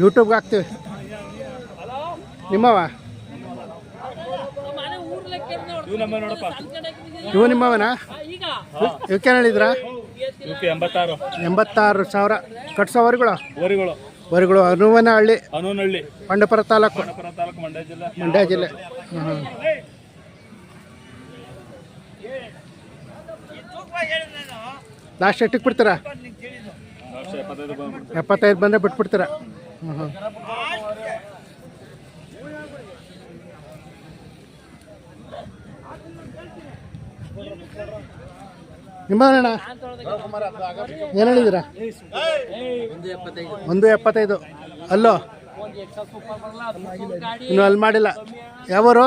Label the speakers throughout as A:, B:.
A: ಯೂಟ್ಯೂಬ್ಗೆ ಹಾಕ್ತೀವಿ. ನಿಮ್ಮವ?
B: ಇವು ನಮ್ಮ ನೋಡಪ್ಪ.
A: ಇವು ನಿಮ್ಮವನಾ? ಇವಕ್ಕೆ ಹೇಳಿದ್ರ?
B: ಎಂಬತ್ತಾರು.
A: ಸಾವಿರ. ಕಟ್ಸೋ
B: ವರಿಗಳು?
A: ವರಿಗಳು. ಹನುಮನಹಳ್ಳಿ ಹಳ್ಳಿ
B: ಹನೂನಹಳ್ಳಿ
A: ಪಂಡಪುರ ತಾಲೂಕು.
B: ಮಂಡ್ಯ ಜಿಲ್ಲೆ.
A: ಮಂಡ್ಯ ಜಿಲ್ಲೆ. ಹ್ಮ್. ಲಾಸ್ಟ್ ಎಟ್ಟಿಗೆ ಬಿಡ್ತೀರಾ?
B: ಎಪ್ಪತ್ತೈದು
A: ಬಂದರೆ ಬಿಟ್ಬಿಡ್ತೀರಾ? ನಿಮ್ಮಣ್ಣ ಏನು ಹೇಳಿದ್ದೀರಾ? ಒಂದು ಎಪ್ಪತ್ತೈದು. ಅಲ್ಲೋ? ಇನ್ನು ಅಲ್ಲಿ ಮಾಡಿಲ್ಲ. ಯಾವರು?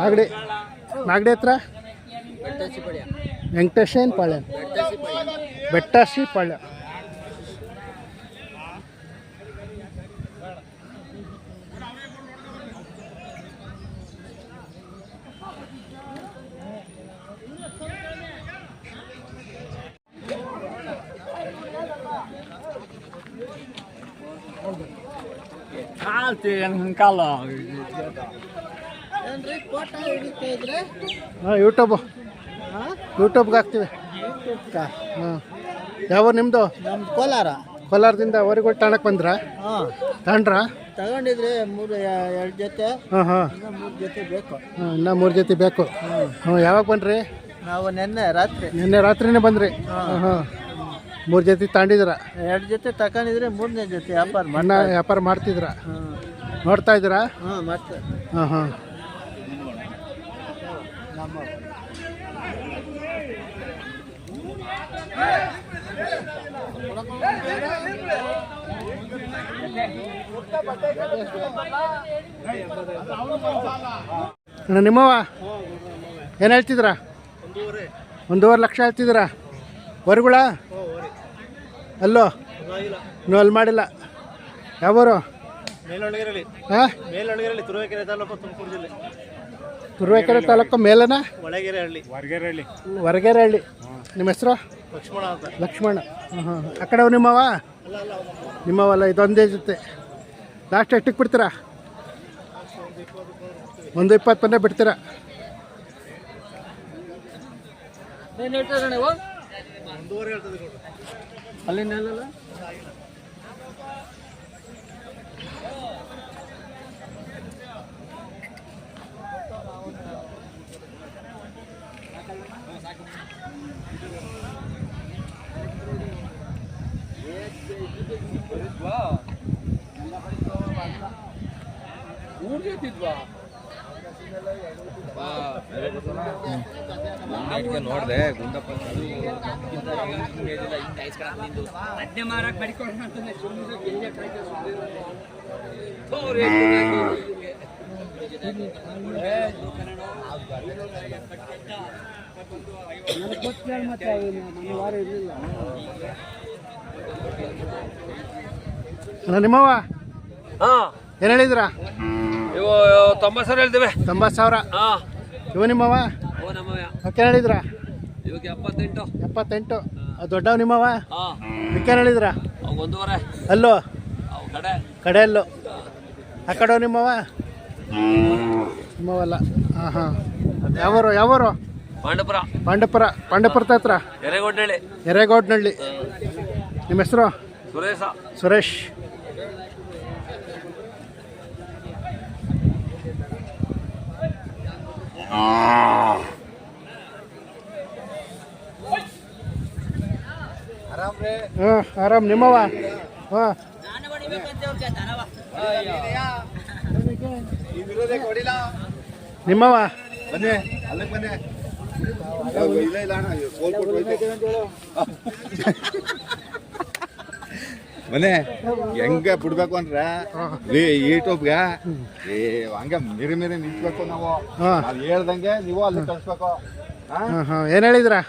A: ಮಾಗಡಿ. ಮಾಗಡಿ ಹತ್ರ? ವೆಂಕಟೇಶನ್ ಪಾಳ್ಯ ಬೆಟ್ಟಸಿ ಪಾಳ್ಯ
B: ಕಾಲ?
A: ಹಾಂ ಯೂಟ್ಯೂಬ್ ಯೂಟ್ಯೂಬ್ಗೆ ಹಾಕ್ತೀವಿ. ಹಾಂ. ಯಾವ ನಿಮ್ಮದು
C: ನಮ್ದು ಕೋಲಾರ.
A: ಕೋಲಾರದಿಂದ ಅವರಿಗೂ ತಾಣಕ್ಕೆ ಬಂದ್ರ?
C: ಹಾಂ.
A: ತಗೊಂಡ್ರಾ
C: ತಗೊಂಡಿದ್ರೆ ಮೂರು ಎರಡು ಜೊತೆ.
A: ಹಾಂ ಹಾಂ.
C: ಇನ್ನೂ ಮೂರು ಜೊತೆ ಬೇಕು.
A: ಹಾಂ ಇನ್ನೂ ಮೂರು ಜೊತೆ ಬೇಕು. ಹ್ಞೂ ಯಾವಾಗ ಬಂದ್ರಿ?
C: ನಾವು ನಿನ್ನೆ ರಾತ್ರಿ.
A: ನಿನ್ನೆ ರಾತ್ರಿನೇ ಬಂದ್ರಿ? ಹಾಂ. ಹಾಂ ಮೂರು ಜೊತೆ ತಾಂಡಿದ್ರ?
C: ಎರಡು ಜೊತೆ ತಗೊಂಡಿದ್ರೆ ಮೂರನೇ ಜೊತೆ ವ್ಯಾಪಾರ ಮಣ್ಣ
A: ವ್ಯಾಪಾರ ಮಾಡ್ತಿದ್ರ?
C: ಹಾಂ.
A: ನೋಡ್ತಾ ಇದ್ದೀರಾ?
C: ಹಾಂ
A: ಹಾಂ ನಿಮ್ಮವ ಏನು ಹೇಳ್ತಿದ್ದೀರಾ? ಒಂದೂವರೆ. ಲಕ್ಷ ಹೇಳ್ತಿದ್ದೀರಾ? ಹೊರಗುಳ? ಅಲ್ಲೋ? ಇನ್ನೂ ಅಲ್ಲಿ ಮಾಡಿಲ್ಲ. ಯಾವರು? ಹಾಂ?
C: ಮೇಲೊಣಗಿರಲಿ ತುರುವೇಕೆರೆ ತಾಲೂಕು ತುಮಕೂರು ಜಿಲ್ಲೆ.
A: ತುರುವೇಕೆರೆ ತಾಲೂಕು ಮೇಲನ? ಹೊರಗೆರೆ ಹಳ್ಳಿ ನಿಮ್ಮ ಹೆಸರು?
C: ಲಕ್ಷ್ಮಣ ಅಂತ.
A: ಲಕ್ಷ್ಮಣ. ಹಾಂ ಹಾಂ ಆ ಕಡೆ ನಿಮ್ಮವ? ನಿಮ್ಮವಲ್ಲ ಇದೊಂದೇ ಜೊತೆ. ಲಾಸ್ಟ್ ಎಷ್ಟಕ್ಕೆ ಬಿಡ್ತೀರಾ? ಒಂದು ಇಪ್ಪತ್ತು ಪಂದ್ಯ ಬಿಡ್ತೀರಾ
C: Urge
D: ti dva.
E: ನೋಡ್ದೆ ಗುಂಡಪ್ಪ ಮತ್ತೆ
A: ಅಣ್ಣ ನಿಮ್ಮವ
D: ಹಾ.
A: ಏನು ಹೇಳಿದ್ರಾ?
D: ಇವು ತೊಂಬತ್ತು ಸಾವಿರ ಹೇಳ್ತೀವಿ.
A: ತೊಂಬತ್ತು ಸಾವಿರ?
D: ಹಾ.
A: ಇವ ನಿಮ್ಮವ?
D: ಓ ನಮ್ಮಯ್ಯ
A: ಓಕೆ ಹೇಳಿದ್ರಾ?
D: ಇವಾಗ ಎಪ್ಪತ್ತೆಂಟು.
A: ಎಪ್ಪತ್ತೆಂಟು? ಅದು ದೊಡ್ಡವ ನಿಮ್ಮವ?
D: ಹಾ.
A: ಹೇಳಿದ್ರಾ?
D: ಅವು ಒಂದೂವರೆ.
A: ಅಲ್ಲೋ?
D: ಅವು ಕಡೆ.
A: ಅಲ್ಲೋ ಆ ಕಡೆ ನಿಮ್ಮವ? ನಿಮ್ಮವಲ್ಲ. ಹಾಂ ಹಾಂ. ಯಾವರು ಯಾವರು?
D: ಪಾಂಡಪುರ.
A: ಪಾಂಡಪುರ. ಪಾಂಡಪುರದ ಹತ್ರ
D: ಎರೆಗೋಡ್ನಳ್ಳಿ.
A: ಎರೆಗೋಡ್ನಳ್ಳಿ. ನಿಮ್ಮ ಹೆಸರು?
D: ಸುರೇಶ.
A: ಸುರೇಶ್. ಹಾಂ ಆರಾಮ್ ನಿಮ್ಮವ ಹಾಂ. ನಿಮ್ಮವ
F: ಬನ್ನಿ ಅಲ್ಲಿಗೆ ಬನ್ನಿ. ಇಲ್ಲ ಇಲ್ಲ ಅಣ್ಣ ಹೆಂಗ ಬಿಡ್ಬೇಕು ಅಂದ್ರೆ ಯೂಟ್ಯೂಬ್ಗೆ ಏ ಹಂಗ ಮಿರಿ ಮಿರಿ ನಿಂತ್ಬೇಕು ನಾವು. ಹೇಳ್ದಂಗೆ ನೀವು ಅಲ್ಲಿ ಕಳಿಸ್ಬೇಕು.
A: ಏನ್ ಹೇಳಿದ್ರ ಏನು ಹೇಳಿದ್ರಾ?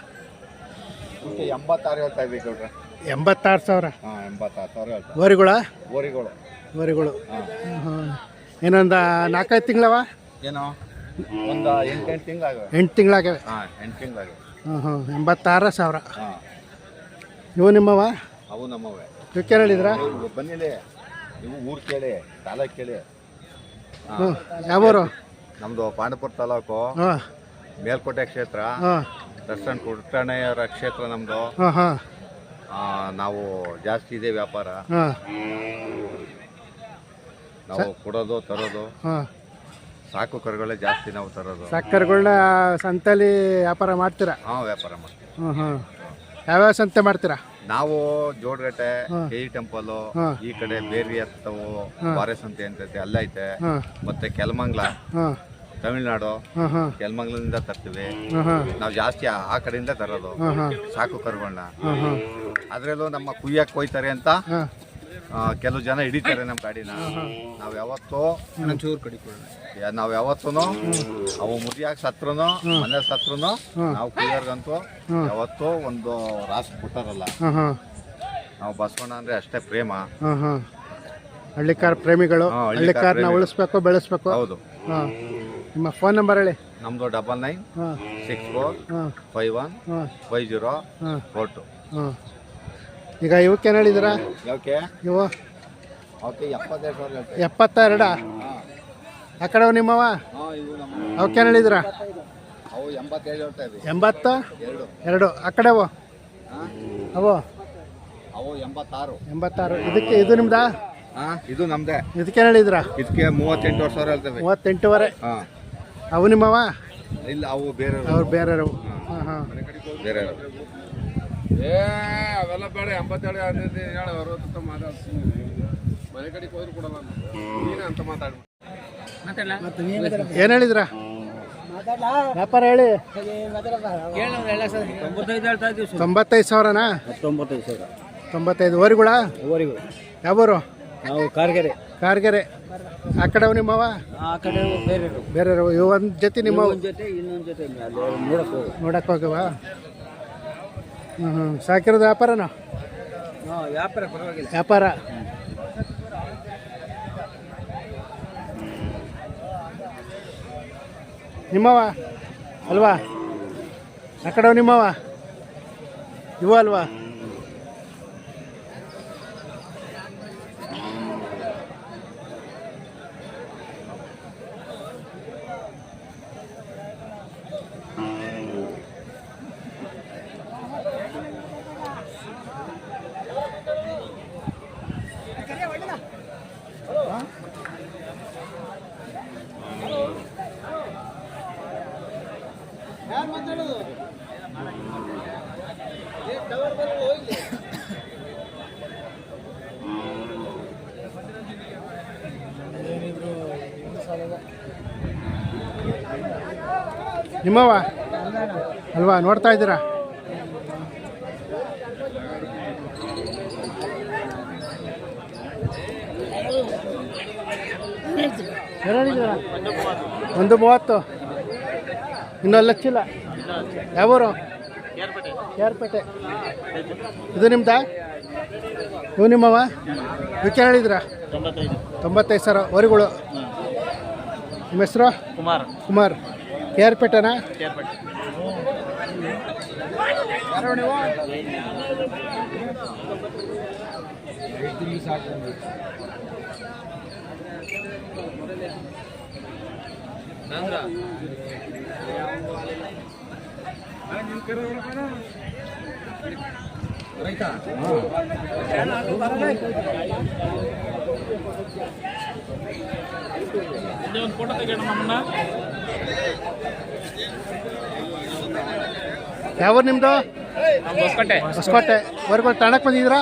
F: ಎಂಬತ್ತಾರು ಹೇಳ್ತಾ ಇದ್ವಿ ಕೇಳ್ರ
A: ಎಂಬತ್ತಾರು ಸಾವಿರ?
F: ಹಾ ಎಂಬತ್ತಾರು ಸಾವಿರ ಹೇಳ್ತಾ
A: ಓರಿಗಳ
F: ಓರಿಗಳು
A: ಓರಿಗಳು ಏನೊಂದು ನಾಲ್ಕೈದು ತಿಂಗಳವ?
F: ಏನೋ? ಒಂದು ಎಂಟೆಂಟು ತಿಂಗಳಾಗವೆ
A: ಎಂಟು ತಿಂಗಳಾಗ್ಯವೆ?
F: ಹಾಂ ಎಂಟು ತಿಂಗಳಾಗವೆ
A: ಹಾಂ ಹಾಂ. ಎಂಬತ್ತಾರು ಸಾವಿರ.
F: ಹಾಂ.
A: ಇವು ನಿಮ್ಮವ?
F: ಅವು ನಮ್ಮವೆ.
A: ಇವಕ್ಕೆ ಹೇಳಿದ್ರಾ
F: ಇವ್ರು ನೀವು ಊರು ಕೇಳಿ ತಾಲೂಕು ಕೇಳಿ.
A: ಹ್ಞೂ ಯಾವೂರು
F: ನಮ್ಮದು ಪಾಂಡಪುರ ತಾಲೂಕು.
A: ಹಾಂ.
F: ಮೇಲ್ಕೋಟೆ ಕ್ಷೇತ್ರ.
A: ಹಾಂ.
F: ದರ್ಶನ್ ಕುಟ್ಟಣೆಯವರ ಕ್ಷೇತ್ರ ನಮ್ಮದು
A: ಹಾಂ ಹಾಂ.
F: ನಾವು ಜಾಸ್ತಿ ಇದೆ ವ್ಯಾಪಾರ.
A: ಹಾಂ.
F: ನಾವು ಕೊಡೋದು ತರೋದು.
A: ಹಾಂ.
F: ಸಾಕು ಕರುಗಳೇ ಜಾಸ್ತಿ ನಾವು ತರೋದು.
A: ಸಕ್ಕರೆಗಳ್ನ ಸಂತೆಲಿ ವ್ಯಾಪಾರ ಮಾಡ್ತೀರಾ?
F: ಹಾಂ ವ್ಯಾಪಾರ ಮಾಡ್ತೀವಿ.
A: ಯಾವ್ಯಾವ ಸಂತೆ ಮಾಡ್ತೀರಾ?
F: ನಾವು ಜೋಡ್ಗಟ್ಟೆ. ಕೆ ಟೆಂಪಲ್ ಈ ಕಡೆ ಬೇರಿ ಹತ್ತವು ಅಂತ ಅಂತೈತೆ ಅಲ್ಲೈತೆ ಮತ್ತೆ ಕೆಲಮಂಗ್ಲ ತಮಿಳ್ನಾಡು ಕೆಲಮಂಗ್ಲದಿಂದ ತರ್ತೀವಿ. ನಾವು ಜಾಸ್ತಿ ಆ ಕಡೆಯಿಂದ ತರೋದು. ಸಾಕು ಕರುಗಳನ್ನ.
A: ಹಾಂ
F: ಅದ್ರಲ್ಲೂ ನಮ್ಮ ಕುಯ್ಯಕ್ಕೆ ಹೋಯ್ತಾರೆ ಅಂತ ಕೆಲವು ಜನ ಹಿಡಿತಾರೆ ನಮ್ಮ ಗಾಡಿನ. ನಾವು ಯಾವತ್ತೂ ಯಾ- ನಾವು ಯಾವತ್ತೂ ಅವು ಮುದಿಯಾಗ ಸತ್ರು ಮನೆ ಸತ್ರು ನಾವು ಕುಯ್ಯೋರ್ಗಂತೂ ಯಾವತ್ತೋ ಒಂದು ರಾಸ್ ಕೊಟ್ಟಾರಲ್ಲ. ನಾವು ಬಸವಣ್ಣ ಅಂದ್ರೆ ಅಷ್ಟೇ ಪ್ರೇಮ.
A: ಹಳ್ಳಿಕಾರ ಪ್ರೇಮಿಗಳು ಹಳ್ಳಿಕಾರ್ನ. ಉಳಿಸ್ಬೇಕು ಬೆಳೆಸ್ಬೇಕು.
F: ಹೌದು.
A: ಹಾಂ. ನಿಮ್ಮ ಫೋನ್ ನಂಬರ್ ಹೇಳಿ.
F: ನಮ್ದು ಡಬಲ್ ನೈನ್
A: ಹಾಂ.
F: ಸಿಕ್ಸ್ ಫೋರ್
A: ಹಾಂ.
F: ಫೈವ್ ಒನ್ ಫೈವ್ ಜೀರೋ
A: ಹಾಂ.
F: Four two.
A: ಈಗ ಇವಕ್ಕೇನು ಹೇಳಿದ್ದೀರಾ
F: ಯಾಕೆ
A: ಇವು
F: ಓಕೆ ಎಪ್ಪತ್ತೆರಡು ಸಾವಿರ
A: ಎಪ್ಪತ್ತೆರಡ? ಆ ಕಡೆ ನಿಮ್ಮವ?
F: ಹಾಂ ಇವು ನಮ್ಮ
A: ಅವಕ್ಕೇನು ಹೇಳಿದ್ದೀರಾ
F: ಅವು ಎಂಬತ್ತೇಳು ಹೇಳ್ತಾ ಇದ್ವಿ.
A: ಎಂಬತ್ತು?
F: ಎರಡು.
A: ಎರಡು. ಆ ಕಡೆ ಅವು?
F: ಹಾಂ.
A: ಅವು?
F: ಅವು ಎಂಬತ್ತಾರು.
A: ಎಂಬತ್ತಾರು. ಇದಕ್ಕೆ ಇದು ನಿಮ್ದಾ?
F: ಹಾಂ ಇದು ನಮ್ಮದೇ
A: ಇದಕ್ಕೇನು ಹೇಳಿದ್ದೀರಾ
F: ಇದಕ್ಕೆ ಮೂವತ್ತೆಂಟು ಸಾವಿರ ಹೇಳ್ತೇವೆ
A: ಮೂವತ್ತೆಂಟುವರೆ?
F: ಹಾಂ.
A: ಅವು ನಿಮ್ಮವ?
F: ಇಲ್ಲ ಅವು ಬೇರೆ
A: ಅವ್ರು ಬೇರೆ ಹಾಂ. ಹಾಂ
F: ಬೇರೆ
G: ಏ ಅವೆಲ್ಲ ಬೇಡ ಎಂಬತ್ತೆರಡು ಹದಿನೈದು ಹೇಳು ಅರವತ್ತು ಮಾತಾಡ್ತೀನಿ. ಮನೆ ಕಡೆಗೆ ಹೋದ್ರು ಕೊಡಲ್ಲ ನೀನು. ಅಂತ ಮಾತಾಡಿ
A: ಏನು ಹೇಳಿದ್ರ? ವ್ಯಾಪಾರ ಹೇಳಿ.
E: ತೊಂಬತ್ತೈದು
A: ಸಾವಿರನಾ?
E: ತೊಂಬತ್ತೈದು ಸಾವಿರ.
A: ತೊಂಬತ್ತೈದು. ಓರಿಗಳ
E: ಓರಿಗಳು
A: ಯಾವೂರು?
E: ನಾವು ಕಾರ್ಗೆರೆ.
A: ಕಾರ್ಗೆರೆ. ಆ ಕಡೆ ನಿಮ್ಮವ
E: ಆ ಕಡೆ ಬೇರೆ
A: ಬೇರೆ ಇವು ಒಂದು ಜೊತೆ ನಿಮ್ಮ
E: ಒಂದು ಜೊತೆ ಇನ್ನೊಂದು ಜೊತೆ.
A: ನೋಡಕ್ಕೆ ಹೋಗವ ಹ್ಞೂ ಹ್ಞೂ ಸಾಕಿರೋದು ವ್ಯಾಪಾರನ?
E: ವ್ಯಾಪಾರ ಪರವಾಗಿಲ್ಲ.
A: ವ್ಯಾಪಾರ. ನಿಮ್ಮವ ಅಲ್ವಾ? ಆ ಕಡೆ ನಿಮ್ಮವ ಇವ ಅಲ್ವಾ? ನಿಮ್ಮವ ಅಲ್ವಾ, ನೋಡ್ತಾ ಇದ್ದೀರಾ? ಒಂದು ಮೂವತ್ತು. ಇನ್ನೊಂದು ಲಕ್ಷಿಲ್ಲ ಯಾವೂರು? ಕೇರ್ಪೇಟೆ. ಇದು ನಿಮ್ದ? ಇವು ನಿಮ್ಮವ ವಿಚಾರ ಹೇಳಿದ್ರ? ತೊಂಬತ್ತೈದು. ಸಾವಿರ. ವರಿಗಳು ನಿಮ್ಮ ಹೆಸರು?
C: ಕುಮಾರ್.
A: ಕುಮಾರ್.
B: ಒಂದು ಫೋಟೋ ತೆಗೆಯೋಣ ನಮ್ಮನ್ನ.
A: ಯಾವ ನಿಮ್ಮದು
B: ನಮ್ಮ ಹೊಸಕಟ್ಟೆ
A: ಹೊಸಕೋಟೆ. ಹೊರಗೆ ತಣಕ್ಕೆ ಬಂದಿದ್ರ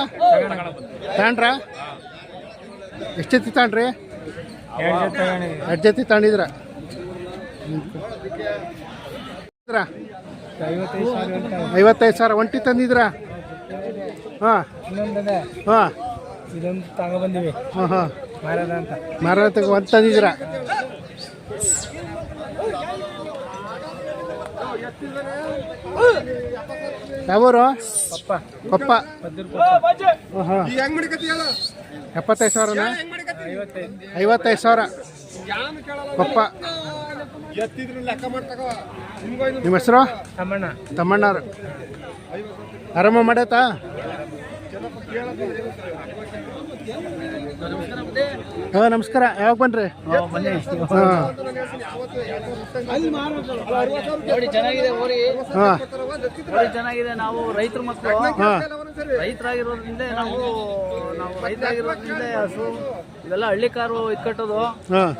A: ತಗೊಂಡ್ರಾ ಎಷ್ಟು ಜೊತೆ ತಗೊಂಡ್ರಿ ಎರಡು ಜೊತೆ ತಗೊಂಡಿದ್ರ ಐವತ್ತೈದು ಸಾವಿರ ಒಂಟಿ ತಂದಿದ್ರಾ ಹಾಂ. ಹಾಂ. ಹಾಂ ಹಾಂ.
E: ಮಾರದ ಅಂತ.
A: ಮಾರಾಟಕ್ಕೆ ಒಂದು ತಂದಿದ್ದೀರಾ ಯಾವೂರು?
E: ಪಪ್ಪ.
A: ಕೊಪ್ಪ ಎಪ್ಪತ್ತೈದು ಸಾವಿರನ ಐವತ್ತೈದು ಸಾವಿರ. ಕೊಪ್ಪ ನಿಮ್ಮ ಹೆಸರು?
E: ತಮ್ಮಣ್ಣ.
A: ತಮ್ಮಣ್ಣವ್ರು. ಆರಾಮ ಮಾಡೈತಾ ಹಾಂ ನಮಸ್ಕಾರ. ಯಾವಾಗ ಬನ್ರಿ?
C: ನೋಡಿ ಚೆನ್ನಾಗಿದೆ ಓರಿ. ಚೆನ್ನಾಗಿದೆ. ನಾವು ರೈತರ ಮಕ್ಕಳು ರೈತರಾಗಿರೋದ್ರಿಂದ ನಾವು ನಾವು ರೈತರಾಗಿರೋದ್ರಿಂದ ಹಸು ಇವೆಲ್ಲ ಹಳ್ಳಿ ಕಾರು ಇಕ್ಕಟ್ಟೋದು
A: ಹಾಂ.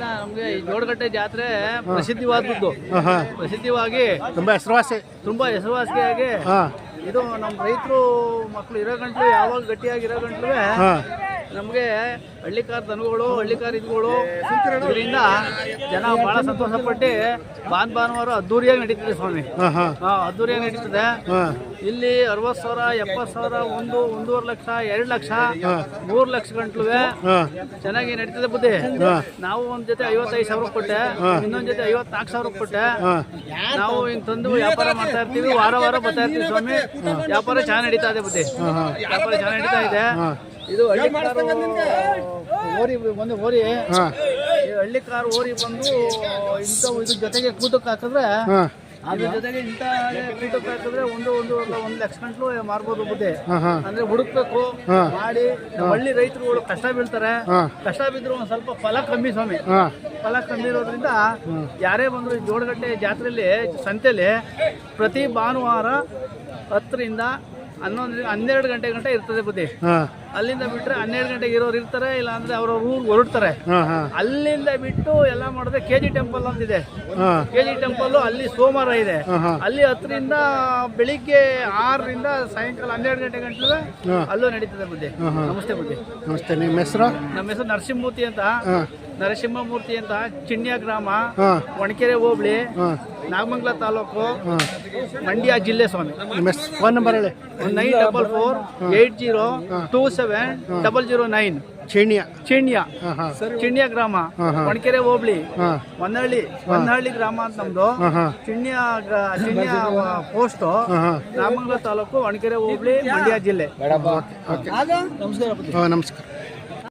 C: ನಮ್ಗೆ ಈ ಜೋಡಗಟ್ಟೆ ಜಾತ್ರೆ ಪ್ರಸಿದ್ಧವಾದದ್ದು. ಪ್ರಸಿದ್ಧವಾಗಿ
A: ತುಂಬಾ ಹೆಸರುವಾಸಿ.
C: ತುಂಬಾ ಹೆಸರುವಾಸಿಯಾಗಿ ಇದು ನಮ್ಮ ರೈತರು ಮಕ್ಕಳು ಇರೋ ಗಂಟ್ಲು ಯಾವಾಗ ಗಟ್ಟಿಯಾಗಿರೋ ಗಂಟ್ಲು
A: ಹಾಂ.
C: ನಮಗೆ ಹಳ್ಳಿಕಾರ್ ದನಗಳು ಹಳ್ಳಿಕಾರ್ ಇದ್ಗಳು ಇದರಿಂದ ಜನ ಬಹಳ ಸಂತೋಷ ಪಟ್ಟು ಭಾನ್ ಭಾನುವಾರ ಅದ್ದೂರಿಯಾಗಿ ನಡೀತದೆ ಸ್ವಾಮಿ. ಅದ್ದೂರಿಯಾಗಿ ನಡೀತದೆ. ಇಲ್ಲಿ ಅರವತ್ತು ಸಾವಿರ ಎಪ್ಪತ್ತು ಸಾವಿರ ಒಂದು ಒಂದೂವರೆ ಲಕ್ಷ ಎರಡು ಲಕ್ಷ ಮೂರು ಲಕ್ಷ ಗಂಟ್ಲುವೆ ಚೆನ್ನಾಗಿ ನಡೀತದೆ ಬುದ್ಧಿ. ನಾವು ಒಂದ್ ಜೊತೆ ಐವತ್ತೈದು ಸಾವಿರ ಕೊಟ್ಟೆ ಇನ್ನೊಂದ್ ಜೊತೆ ಐವತ್ನಾಲ್ಕು ಸಾವಿರ ಕೊಟ್ಟೆ. ನಾವು ಹಿಂಗ್ ತಂದು ವ್ಯಾಪಾರ ಮಾಡ್ತಾ ಇರ್ತೀವಿ ವಾರ ವಾರ ಬರ್ತಾ ಇರ್ತೀವಿ ಸ್ವಾಮಿ. ವ್ಯಾಪಾರ ಚೆನ್ನಾಗಿ ನಡೀತಾ ಇದೆ ಬುದ್ಧಿ. ವ್ಯಾಪಾರ ಚೆನ್ನಾಗಿ ನಡೀತಾ ಇದೆ. ಇದು ಹಳ್ಳಿ ಕಾರು ಓರಿ ಒಂದು ಓರಿ.
A: ಹಾಂ.
C: ಈ ಹಳ್ಳಿ ಕಾರು ಓರಿ ಬಂದು ಇಂಥ ಇದ್ರ ಜೊತೆಗೆ ಕೂಟಕ್ಕೆ ಹಾಕಿದ್ರೆ
A: ಹಾಂ.
C: ಅದ್ರ ಜೊತೆಗೆ ಇಂಥ ಕೂಟಕ್ಕೆ ಹಾಕಿದ್ರೆ ಒಂದು ಒಂದು ಒಂದು ಲಕ್ಷ ಗಂಟ್ಲು ಮಾರ್ಬೋದು ಬುದ್ಧಿ.
A: ಹಾಂ ಹಾಂ.
C: ಅಂದ್ರೆ ಹುಡುಕ್ಬೇಕು ಮಾಡಿ. ನಮ್ಮ ಹಳ್ಳಿ ರೈತರುಗಳು ಕಷ್ಟ ಬೀಳ್ತಾರೆ.
A: ಹಾಂ.
C: ಕಷ್ಟ ಬಿದ್ರು ಒಂದ್ ಸ್ವಲ್ಪ ಫಲ ಕಮ್ಮಿ ಸ್ವಾಮಿ.
A: ಹಾಂ.
C: ಫಲ ಕಮ್ಮಿ ಇರೋದ್ರಿಂದ ಯಾರೇ ಬಂದ್ರು ಈ ಜೋಡಗಟ್ಟೆ ಜಾತ್ರೆಯಲ್ಲಿ ಸಂತೆಲಿ ಪ್ರತಿ ಭಾನುವಾರ ಹತ್ತರಿಂದ ಹನ್ನೊಂದು ಹನ್ನೆರಡು ಗಂಟೆ ಗಂಟೆ ಇರ್ತದೆ ಬುದ್ಧಿ. ಅಲ್ಲಿಂದ ಬಿಟ್ರೆ ಹನ್ನೆರಡು ಗಂಟೆಗೆ ಇರೋರು ಇರ್ತಾರೆ ಇಲ್ಲ ಅಂದ್ರೆ ಅವ್ರ ಊರಿಗೆ ಹೊರಡ್ತಾರೆ. ಅಲ್ಲಿಂದ ಬಿಟ್ಟು ಎಲ್ಲ ಮಾಡಿದ್ರೆ ಕೆ ಜಿ ಟೆಂಪಲ್ ಅಂತಿದೆ. ಕೆ ಜಿ ಟೆಂಪಲ್ ಅಲ್ಲಿ ಸೋಮವಾರ ಇದೆ. ಅಲ್ಲಿ ಹತ್ತರಿಂದ ಬೆಳಿಗ್ಗೆ ಆರರಿಂದ ಸಾಯಂಕಾಲ ಹನ್ನೆರಡು ಗಂಟೆ ಗಂಟೆ ಅಲ್ಲೂ ನಡೀತದೆ ಬುದ್ಧಿ. ನಮಸ್ತೆ ಬುದ್ಧಿ.
A: ನಮಸ್ತೆ. ನಿಮ್ಮ ಹೆಸರು?
C: ನಮ್ಮ ಹೆಸರು ನರಸಿಂಹಮೂರ್ತಿ ಅಂತ. ನರಸಿಂಹಮೂರ್ತಿ ಅಂತ ಚಿಣ್ಯ ಗ್ರಾಮ ಒಣಕೆರೆ ಹೋಬಳಿ ನಾಗಮಂಗ್ಲ ತಾಲೂಕು ಮಂಡ್ಯ ಜಿಲ್ಲೆ ಸ್ವಾಮಿ.
A: ಫೋನ್ ನಂಬರ್ ಹೇಳಿ.
C: Nine double four eight zero two seven double zero nine.
A: Chinya.
C: Chinya. Chinya ಗ್ರಾಮ. ಒಣಕೆರೆ ಹೋಬಳಿ
A: ಹೊನ್ನಹಳ್ಳಿ
C: ಹೊನ್ನಹಳ್ಳಿ ಹೊನ್ನಳ್ಳಿ ಗ್ರಾಮ ಅಂತ ನಮ್ದು. ಚಿಣ್ಯ ಗ್ರಾ- ಚಿಣ್ಯ ಪೋಸ್ಟ್ ನಾಗಮಂಗಲ ತಾಲೂಕು ಒಣಕೆರೆ ಹೋಬಳಿ ಮಂಡ್ಯ ಜಿಲ್ಲೆ.
A: ಓಕೆ
C: ನಮಸ್ಕಾರ.
A: ನಮಸ್ಕಾರ.